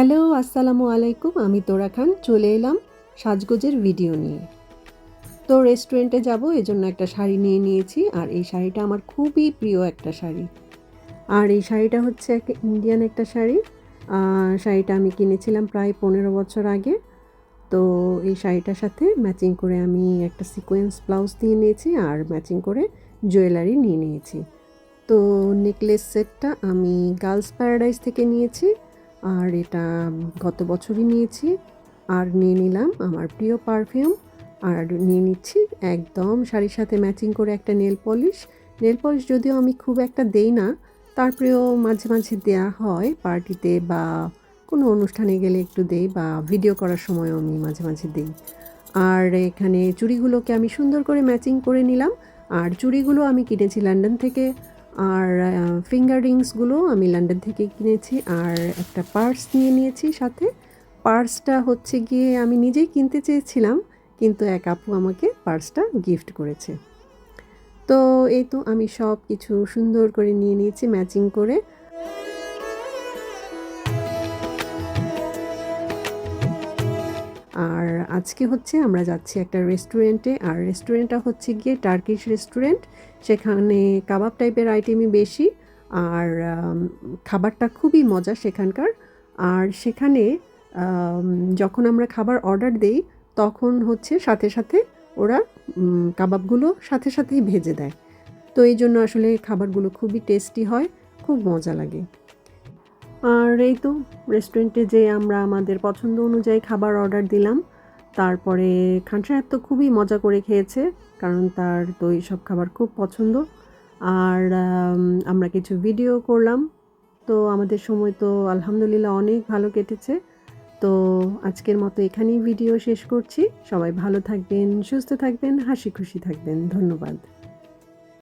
Hello, আসসালামু আলাইকুম, আমি তোরা খান, চলে এলাম সাজগোজের ভিডিও নিয়ে। তো রেস্টুরেন্টে যাব, এজন্য একটা শাড়ি নিয়ে নিয়েছি, আর এই শাড়িটা আমার খুবই প্রিয় একটা শাড়ি। আর এই শাড়িটা হচ্ছে একটা ইন্ডিয়ান একটা শাড়ি। শাড়িটা আমি কিনেছিলাম প্রায় পনেরো বছর আগে। তো এই শাড়িটার সাথে ম্যাচিং করে আমি একটা সিকোয়েন্স ব্লাউজ দিয়ে নিয়েছি, আর ম্যাচিং করে জুয়েলারি নিয়ে নিয়েছি। তো নেকলেস সেটটা আমি গার্লস প্যারাডাইস থেকে নিয়েছি। আর এটা গত বছরই নিয়েছি। আর নিয়ে নিলাম আমার প্রিয় পারফিউম। আর নিয়ে নিচ্ছি একদম শাড়ির সাথে ম্যাচিং করে একটা নেল পলিশ। নেল পলিশ যদিও আমি খুব একটা দেই না তারপরেও মাঝে মাঝে দেয়া হয় পার্টিতে বা কোনো অনুষ্ঠানে গেলে একটু দেই বা ভিডিও করার সময়ও আমি মাঝে মাঝে দিই। আর এখানে চুড়িগুলোকে আমি সুন্দর করে ম্যাচিং করে নিলাম। আর চুড়িগুলো আমি কিনেছি লন্ডন থেকে। আর ফিঙ্গার রিংসগুলো আমি লন্ডন থেকে কিনেছি আর একটা পার্স নিয়ে নিয়েছি সাথে। পার্সটা হচ্ছে গিয়ে আমি নিজেই কিনতে চেয়েছিলাম, কিন্তু এক আপু আমাকে পার্সটা গিফট করেছে। তো এই তো আমি সব কিছু সুন্দর করে নিয়ে নিয়েছি ম্যাচিং করে। আর আজকে হচ্ছে আমরা যাচ্ছি একটা রেস্টুরেন্টে আর রেস্টুরেন্টটা হচ্ছে গিয়ে টার্কিশ রেস্টুরেন্ট সেখানে কাবাব টাইপের আইটেমই বেশি। আর খাবারটা খুবই মজা সেখানকার। আর সেখানে যখন আমরা খাবার অর্ডার দেই, তখন হচ্ছে সাথে সাথে ওরা কাবাবগুলো সাথে সাথেই ভেজে দেয়। তো এই জন্য আসলে খাবারগুলো খুবই টেস্টি হয়, খুব মজা লাগে। আর এই তো রেস্টুরেন্টে যে আমরা আমাদের পছন্দ অনুযায়ী খাবার অর্ডার দিলাম, তারপরে খান সাহেব তো খুবই মজা করে খেয়েছে, কারণ তার তো এইসব খাবার খুব পছন্দ। আর আমরা কিছু ভিডিও করলাম, তো আমাদের সময় তো আলহামদুলিল্লাহ অনেক ভালো কেটেছে। তো আজকের মতো এখানেই ভিডিও শেষ করছি। সবাই ভালো থাকবেন, সুস্থ থাকবেন, হাসি খুশি থাকবেন। ধন্যবাদ।